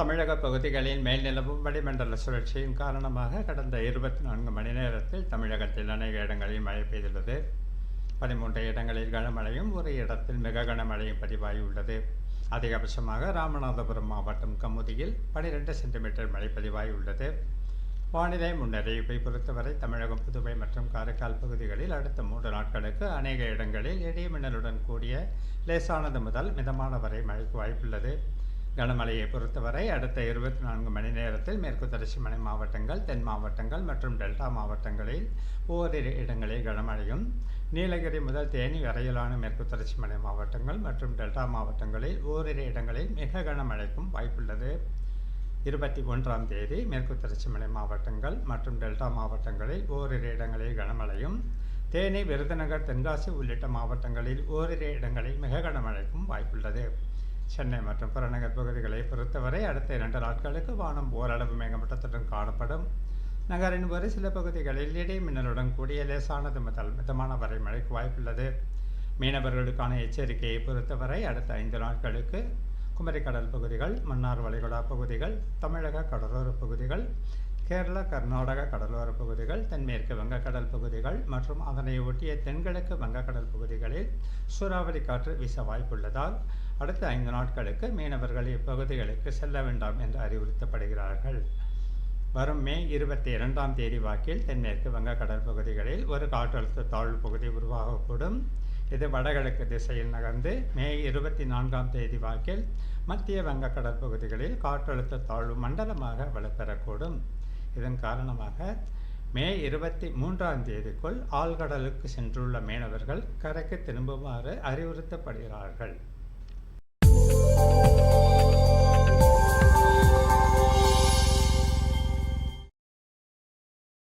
தமிழக பகுதிகளில் மேல் நிலவும் வளிமண்டல சுழற்சியின் காரணமாக கடந்த இருபத்தி நான்கு மணி நேரத்தில் தமிழகத்தில் அநேக இடங்களில் மழை பெய்துள்ளது. பதிமூன்று இடங்களில் கனமழையும் ஒரு இடத்தில் மிக கனமழையும் பதிவாகியுள்ளது அதிகபட்சமாக ராமநாதபுரம் மாவட்டம் கமுதியில் பனிரெண்டு சென்டிமீட்டர் மழை பதிவாகியுள்ளது வானிலை முன்னறிவிப்பை பொறுத்தவரை தமிழகம் புதுவை மற்றும் காரைக்கால் பகுதிகளில் அடுத்த மூன்று நாட்களுக்கு அநேக இடங்களில் இடி மின்னலுடன் கூடிய லேசானது முதல் மிதமான வரை மழைக்கு வாய்ப்புள்ளது. கனமழையை பொறுத்தவரை அடுத்த இருபத்தி நான்கு மணி நேரத்தில் மேற்கு தொடர்ச்சி மலை மாவட்டங்கள் தென் மாவட்டங்கள் மற்றும் டெல்டா மாவட்டங்களில் ஓரிரு இடங்களில் கனமழையும் நீலகிரி முதல் தேனி வரையிலான மேற்கு தொடர்ச்சி மலை மாவட்டங்கள் மற்றும் டெல்டா மாவட்டங்களில் ஓரிரு இடங்களில் மிக கனமழைக்கும் வாய்ப்புள்ளது. இருபத்தி ஒன்றாம் தேதி மேற்கு தொடர்ச்சி மலை மாவட்டங்கள் மற்றும் டெல்டா மாவட்டங்களில் ஓரிரு இடங்களில் கனமழையும் தேனி விருதுநகர் தென்காசி உள்ளிட்ட மாவட்டங்களில் ஓரிரு இடங்களில் மிக கனமழைக்கும் வாய்ப்புள்ளது. சென்னை மற்றும் புறநகர் பகுதிகளை பொறுத்தவரை அடுத்த இரண்டு நாட்களுக்கு வானம் ஓரளவு மேகமட்டத்துடன் காணப்படும். நகரின் ஒரு சில பகுதிகளில் இடை மின்னலுடன் கூடிய லேசானது முதல் மிதமான வரை மழைக்கு வாய்ப்புள்ளது. மீனவர்களுக்கான எச்சரிக்கையை பொறுத்தவரை அடுத்த ஐந்து நாட்களுக்கு குமரிக்கடல் பகுதிகள் மன்னார் வளைகுடா பகுதிகள் தமிழக கடலோர பகுதிகள் கேரள கர்நாடக கடலோர பகுதிகள் தென்மேற்கு வங்கக்கடல் பகுதிகள் மற்றும் அதனை ஒட்டிய தென்கிழக்கு வங்கக்கடல் பகுதிகளில் சூறாவளி காற்று வீச வாய்ப்புள்ளதால் அடுத்த ஐந்து நாட்களுக்கு மீனவர்கள் இப்பகுதிகளுக்கு செல்ல வேண்டாம் என்று அறிவுறுத்தப்படுகிறார்கள். வரும் மே இருபத்தி இரண்டாம் தேதி வாக்கில் தென்மேற்கு வங்கக்கடல் பகுதிகளில் ஒரு காற்றழுத்த தாழ்வு பகுதி உருவாகக்கூடும். இது வடகிழக்கு திசையில் நகர்ந்து மே இருபத்தி நான்காம் தேதி வாக்கில் மத்திய வங்கக்கடல் பகுதிகளில் காற்றழுத்த தாழ்வு மண்டலமாக வலுப்பெறக்கூடும். இதன் காரணமாக மே இருபத்தி மூன்றாம் தேதிக்குள் ஆழ்கடலுக்கு சென்றுள்ள மீனவர்கள் கரைக்கு திரும்புமாறு அறிவுறுத்தப்படுகிறார்கள்.